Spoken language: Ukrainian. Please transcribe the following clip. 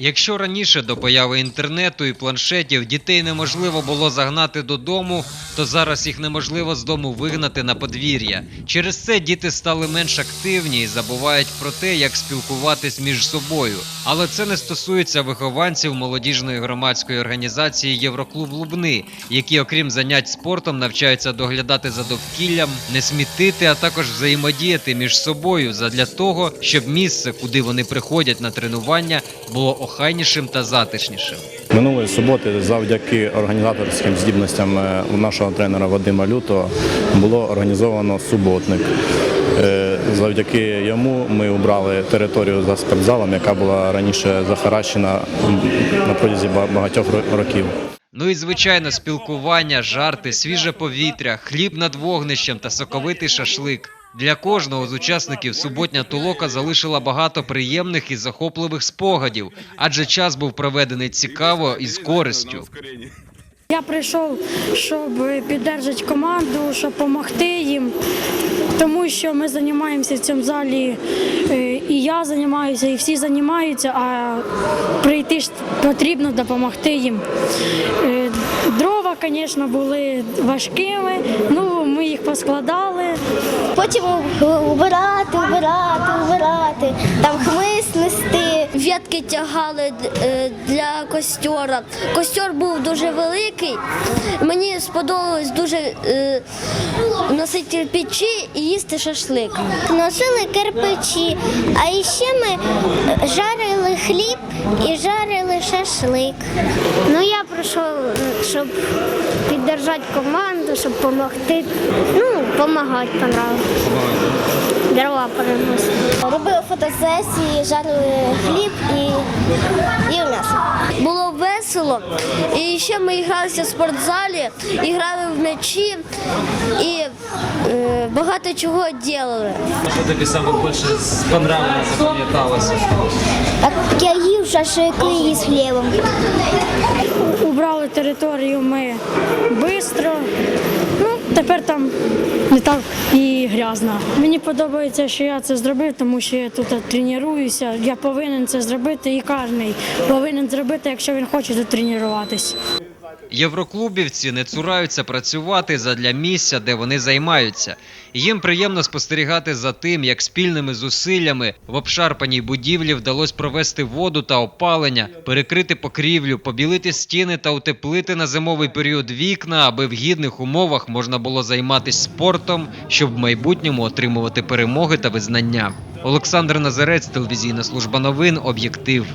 Якщо раніше до появи інтернету і планшетів дітей неможливо було загнати додому, то зараз їх неможливо з дому вигнати на подвір'я. Через це діти стали менш активні і забувають про те, як спілкуватись між собою. Але це не стосується вихованців молодіжної громадської організації Євроклуб Лубни, які, окрім занять спортом, навчаються доглядати за довкіллям, не смітити, а також взаємодіяти між собою задля того, щоб місце, куди вони приходять на тренування, було охайнішим та затишнішим. Минулої суботи, завдяки організаторським здібностям е, нашого тренера Вадима Лютого, було організовано суботник. Е, Завдяки йому ми убрали територію за спортзалом, яка була раніше захаращена на протязі ба- багатьох років. Ну і звичайно, спілкування, жарти, свіже повітря, хліб над вогнищем та соковитий шашлик. Для кожного з учасників суботня толока залишила багато приємних і захопливих спогадів, адже час був проведений цікаво і з користю. Я прийшов, щоб підтримати команду, щоб допомогти їм, тому що ми займаємося в цьому залі, е, і я займаюся, і всі займаються, а прийти ж потрібно допомогти їм. Звісно, були важкими, ну ми їх поскладали. Потім убирати, убирати, убирати, там хмиз нести. В'ятки тягали е, для костьора. Костьор був дуже великий. Мені сподобалось дуже е, носити печі і їсти шашлик. Носили кирпичі, а ще ми жарили хліб і жарили шашлик. Ну я прийшов, щоб підтримати команду, щоб допомогти. Ну, допомагати понравилось. Дрова переносити. Робили фотосесії, жарили хліб і, і м'ясо. Було весело. І ще ми гралися в спортзалі, і грали в м'ячі і е, багато чого робили. Що тобі саме більше понравилося, запам'яталося? Так я їв шашлики із хлібом. Убрали територію ми швидко. Ну, тепер там не так і грязно. Мені подобається, що я це зробив, тому що я тут тренуюся. Я повинен це зробити, і кожен повинен зробити, якщо він хоче тут тренуватись. Євроклубівці не цураються працювати задля місця, де вони займаються. Їм приємно спостерігати за тим, як спільними зусиллями в обшарпаній будівлі вдалося провести воду та опалення, перекрити покрівлю, побілити стіни та утеплити на зимовий період вікна, аби в гідних умовах можна було займатися спортом, щоб в майбутньому отримувати перемоги та визнання. Олександр Назарець, телевізійна служба новин, об'єктив.